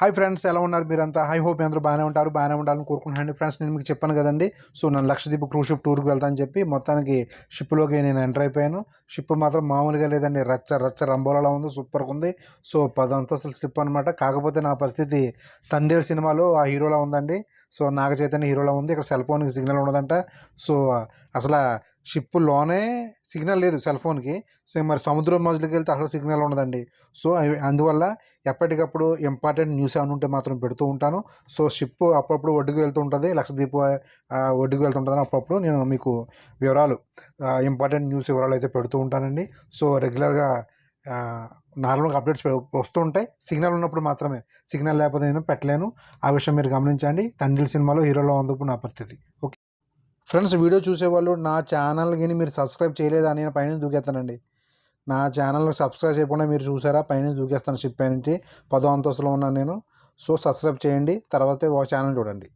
Hi friends ఎలా ఉన్నారు మీరంతా? హై హోప్ అందరూ బాగానే ఉంటారు బాగానే ఉండాలని కోరుకుంటున్నాను ఫ్రెండ్స్ నేను మీకు చెప్పాను కదండి. సో నన్ను లక్షద్వీప్ క్రూజ్ షిప్ టూర్కి వెళ్తాను చెప్పి మొత్తానికి షిప్లోకి నేను ఎంటర్ అయిపోయాను. షిప్ మాత్రం మామూలుగా లేదండి. రచ్చ రచ్చ రంబోలలా ఉంది సూపర్గా ఉంది. సో పది అంతస్తుల షిప్ అనమాట కాకపోతే నా పరిస్థితి తండ్రి సినిమాలో ఆ హీరోలా ఉందండి. సో నాగ చైతన్య హీరోలా ఉంది. ఇక్కడ సెల్ ఫోన్కి సిగ్నల్ ఉండదంట. సో అసలు షిప్లోనే సిగ్నల్ లేదు సెల్ ఫోన్కి. సో మరి సముద్రం మధ్యలోకి వెళ్తే అసలు సిగ్నల్ ఉండదండి. సో అందువల్ల ఎప్పటికప్పుడు ఇంపార్టెంట్ న్యూస్ ఏమైనా ఉంటే మాత్రం పెడుతూ ఉంటాను. సో షిప్ అప్పుడప్పుడు ఒడ్డుకు వెళ్తూ ఉంటుంది. లక్షద్వీప్ ఒడ్డుకు వెళ్తుంటుందని అప్పుడప్పుడు నేను మీకు వివరాలు ఇంపార్టెంట్ న్యూస్ వివరాలు అయితే పెడుతూ ఉంటానండి. సో రెగ్యులర్గా నార్మల్గా అప్డేట్స్ వస్తూ ఉంటాయి. సిగ్నల్ ఉన్నప్పుడు మాత్రమే. సిగ్నల్ లేకపోతే నేను పెట్టలేను. ఆ విషయం మీరు గమనించండి. తండ్రి సినిమాలో హీరోలో ఉన్నప్పుడు నా పరిస్థితి. ఓకే. ఫ్రెండ్స్ వీడియో చూసేవాళ్ళు నా ఛానల్కి మీరు సబ్స్క్రైబ్ చేయలేదా? నేను పైన దూకేస్తానండి నా ఛానల్ని సబ్స్క్రైబ్ చేయకుండా మీరు చూసారా? పైన దూకేస్తాను షిప్ పదో అంతస్తులో ఉన్నాను నేను. సో సబ్స్క్రైబ్ చేయండి. తర్వాతే ఒక ఛానల్ చూడండి.